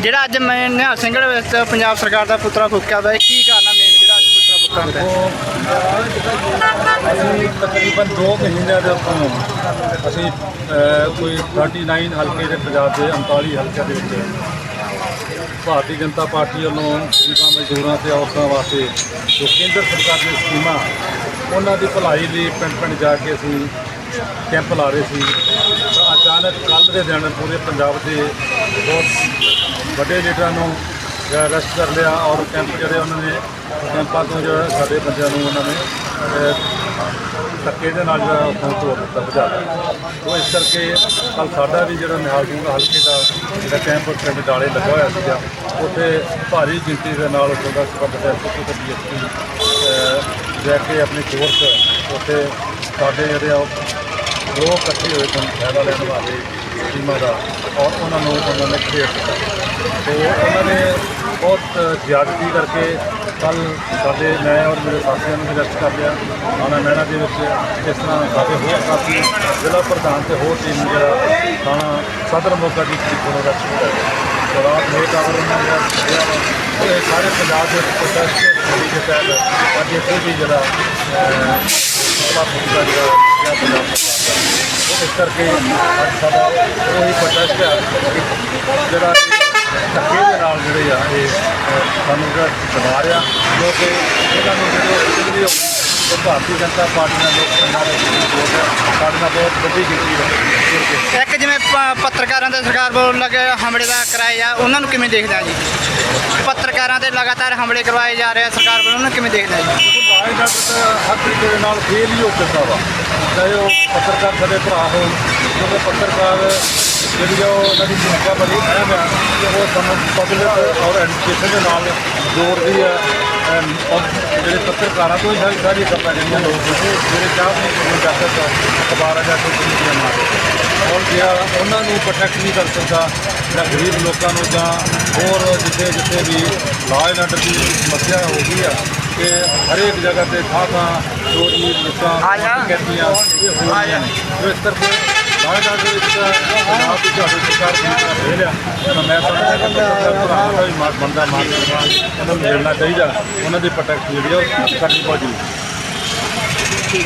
ਜਿਹੜਾ ਅੱਜ ਮੈਂ ਨਿਹਾਲ ਸਿੰਘ ਵਿੱਚ ਪੰਜਾਬ ਸਰਕਾਰ ਦਾ ਪੁੱਤਰਾ ਫੂਕਿਆ ਵਾ ਇਹ ਕੀ ਕਾਰਨ ਆ ਮੇਨ ਜਿਹੜਾ ਅੱਜ ਪੁੱਤਰਾ ਫੂਕਾ ਹੁੰਦਾ ਅਸੀਂ ਤਕਰੀਬਨ 2 ਮਹੀਨਿਆਂ ਦੇ ਉੱਤੋਂ ਅਸੀਂ ਅਹ, ਕੋਈ 39 ਹਲਕੇ ਦੇ ਪੰਜਾਬ ਦੇ 39 ਹਲਕਿਆਂ ਦੇ ਵਿੱਚ ਭਾਰਤੀ ਜਨਤਾ ਪਾਰਟੀ ਵੱਲੋਂ ਗਰੀਬਾਂ ਮਜ਼ਦੂਰਾਂ ਤੇ ਔਰਤਾਂ ਵਾਸਤੇ ਜੋ ਕੇਂਦਰ ਸਰਕਾਰ ਦੀਆਂ ਸਕੀਮਾਂ ਉਹਨਾਂ ਦੀ ਭਲਾਈ ਲਈ ਪਿੰਡ ਪਿੰਡ ਜਾ ਕੇ ਅਸੀਂ ਕੈਂਪ ਲਾ ਰਹੇ ਸੀ। ਤਾਂ ਅਚਾਨਕ ਕੱਲ੍ਹ ਦੇ ਦਿਨ ਪੂਰੇ ਪੰਜਾਬ ਦੇ ਬਹੁਤ ਵੱਡੇ ਲੀਡਰਾਂ ਨੂੰ ਅਰੈਸਟ ਕਰ ਲਿਆ ਔਰ ਕੈਂਪ ਜਿਹੜੇ ਉਹਨਾਂ ਨੇ, ਕੈਂਪਾਂ ਤੋਂ ਜਿਹੜਾ ਸਾਡੇ ਬੰਦਿਆਂ ਨੂੰ ਉਹਨਾਂ ਨੇ ਧੱਕੇ ਦੇ ਨਾਲ ਜਿਹੜਾ ਉੱਥੋਂ ਤੋੜ ਦਿੱਤਾ, ਭਜਾ ਦਿੱਤਾ। ਉਹ ਇਸ ਕਰਕੇ ਕੱਲ ਸਾਡਾ ਵੀ ਜਿਹੜਾ ਨਿਹਾਲ ਸਿੰਘ ਹਲਕੇ ਦਾ ਜਿਹੜਾ ਕੈਂਪ ਪਿੰਡ ਡਾਲੇ ਲੱਗਾ ਹੋਇਆ ਸੀਗਾ, ਉੱਥੇ ਭਾਰੀ ਗਿਣਤੀ ਦੇ ਨਾਲ ਉੱਥੋਂ ਦਾ ਸਬੰਧ ਹੈ ਤੇ ਡੀਐਸਪੀ ਜਾ ਕੇ ਆਪਣੀ ਫੋਰਸ ਉੱਥੇ ਸਾਡੇ ਜਿਹੜੇ ਆ ਉਹ ਇਕੱਠੇ ਹੋਏ ਸਨ ਫਾਇਦਾ ਲੈਣ ਵਾਲੇ ਟੀਮਾਂ ਦਾ ਔਰ ਉਹਨਾਂ ਨੂੰ ਉਹਨਾਂ ਨੇ ਖੇਡ ਦਿੱਤਾ। ਤੇ ਉਹਨਾਂ ਨੇ ਬਹੁਤ ਜ਼ਿਆਦਤੀ ਕਰਕੇ ਕੱਲ ਸਾਡੇ ਮੈਂ ਔਰ ਮੇਰੇ ਸਾਥੀਆਂ ਨੂੰ ਅਰੈਸਟ ਕਰ ਲਿਆ ਆਣਾ ਮੈਣਾ ਦੇ ਵਿੱਚ ਇਸ ਤਰ੍ਹਾਂ ਸਾਡੇ ਹੋਰ ਸਾਥੀ, ਜ਼ਿਲ੍ਹਾ ਪ੍ਰਧਾਨ ਤੇ ਹੋਰ ਟੀਮ ਜਿਹੜਾ ਥਾਣਾ ਸਦਰ ਮੋਗਾ ਦੀ ਟੀਮ ਨੂੰ ਅਰੈਸਟ ਕੀਤਾ ਰਾਤ ਲੇਟ ਆਵਰ ਉਹਨਾਂ ਦਾ ਇਹ ਸਾਰੇ ਪੰਜਾਬ ਦੇ ਪ੍ਰੋਟੈਸਟ ਦੇ ਤਹਿਤ ਅੱਜ ਇੱਥੇ ਵੀ ਜਿਹੜਾ ਸਭਾ ਦਾ ਜਿਹੜਾ ਜਾਂ ਪੰਜਾਬ ਸਰਕਾਰ ਦਾ ਉਹ ਇਸ ਕਰਕੇ ਅੱਜ ਸਾਡਾ ਉਹੀ ਪ੍ਰੋਟੈਸਟ ਹੈ ਕਿ ਜਿਹੜਾ ਧੱਕੇ ਦੇ ਨਾਲ ਜਿਹੜੇ ਆ, ਇਹ ਸਾਨੂੰ ਜਿਹੜਾ ਦਬਾ ਰਿਹਾ ਕਿਉਂਕਿ ਇਹਨਾਂ ਨੂੰ ਜਿਹੜੇ ਜਿਹੜੀ ਉਹ ਭਾਰਤੀ ਜਨਤਾ ਪਾਰਟੀ ਨਾਲ ਲੋਕ ਸੰਘਾਂ ਦੇ ਵੋਟ ਸਾਡੇ ਨਾਲ ਬਹੁਤ ਵੱਡੀ ਗਿਣਤੀ ਹੈ ਇੱਕ ਜਿਵੇਂ ਪੱਤਰਕਾਰਾਂ ਦੇ ਸਰਕਾਰ ਵੱਲੋਂ ਲੱਗੇ ਹਮਲੇ ਦਾ ਕਰਾਏ ਆ, ਉਹਨਾਂ ਨੂੰ ਕਿਵੇਂ ਦੇਖਦਾ ਜੀ? ਪੱਤਰਕਾਰਾਂ ਤੇ ਲਗਾਤਾਰ ਹਮਲੇ ਕਰਵਾਏ ਜਾ ਰਹੇ ਆ ਸਰਕਾਰ ਵੱਲੋਂ, ਉਹਨਾਂ ਨੂੰ ਕਿਵੇਂ ਦੇਖਦਾ ਜੀ? ਲਾਇਨ ਤਾਂ ਹਰ ਤਰੀਕੇ ਦੇ ਨਾਲ ਫੇਲ ਹੀ ਹੋ ਸਕਦਾ ਵਾ। ਚਾਹੇ ਉਹ ਪੱਤਰਕਾਰ ਸਾਡੇ ਭਰਾ ਹੋਣ, ਕਿਉਂਕਿ ਪੱਤਰਕਾਰ ਜਿਹੜੀ ਆ ਉਹ ਉਹਨਾਂ ਦੀ ਭੂਮਿਕਾ ਬੜੀ ਅਹਿਮ ਆ ਕਿ ਉਹ ਸਾਨੂੰ ਪਬਲਿਕ ਔਰ ਐਜੂਕੇਸ਼ਨ ਦੇ ਨਾਲ ਜੋੜਦੀ ਹੈ ਔਰ ਜਿਹੜੇ ਪੱਤਰਕਾਰਾਂ ਤੋਂ ਹੀ ਸਾਰੀ ਸਾਰੀ ਗੱਲਾਂ ਜਿਹੜੀਆਂ ਲੋਕ ਜਿਹੜੇ ਚਾਹ ਨਹੀਂ ਕਰਨੀ ਜਾ ਅਖਬਾਰਾਂ ਜਾਂ ਕੋਈ ਮੀਡੀਆ ਨਾਲ ਔਰ ਜਿਹੜਾ ਉਹਨਾਂ ਨੂੰ ਪ੍ਰੋਟੈਕਟ ਨਹੀਂ ਕਰ ਸਕਦਾ, ਜਾਂ ਗਰੀਬ ਲੋਕਾਂ ਨੂੰ ਜਾਂ ਹੋਰ ਜਿੱਥੇ ਜਿੱਥੇ ਵੀ ਲਾਅ ਐਂਡ ਆਰਡਰ ਦੀ ਸਮੱਸਿਆ ਹੋ ਗਈ ਆ ਕਿ ਹਰੇਕ ਜਗ੍ਹਾ ਤੇ ਥਾਂ ਥਾਂ ਚੋਰੀ ਲੁੱਟਾਂ ਕੈਦੀਆਂ ਇਹ ਹੋ ਰਹੀਆਂ ਨੇ। ਜੋ ਇਸ ਕਰਕੇ ਵਿੱਚ ਤਾਂ ਪੰਜਾਬ ਦੀ ਤੁਹਾਡੀ ਸਰਕਾਰ ਦੀ ਫੇਲ ਆ ਤਾਂ ਮੈਂ ਸਮਝਦਾ ਕਿ ਭਰਾਵਾਂ ਦਾ ਵੀ ਮਾਰ ਬੰਦਾ ਮਾਰ ਉਹਨਾਂ ਨੂੰ ਮਿਲਣਾ ਚਾਹੀਦਾ। ਉਹਨਾਂ ਦੀ ਪ੍ਰੋਟੈਕਟ ਜਿਹੜੀ ਉਹ ਕਰਨੀ ਬਹੁਤ ਜ਼ਰੂਰੀ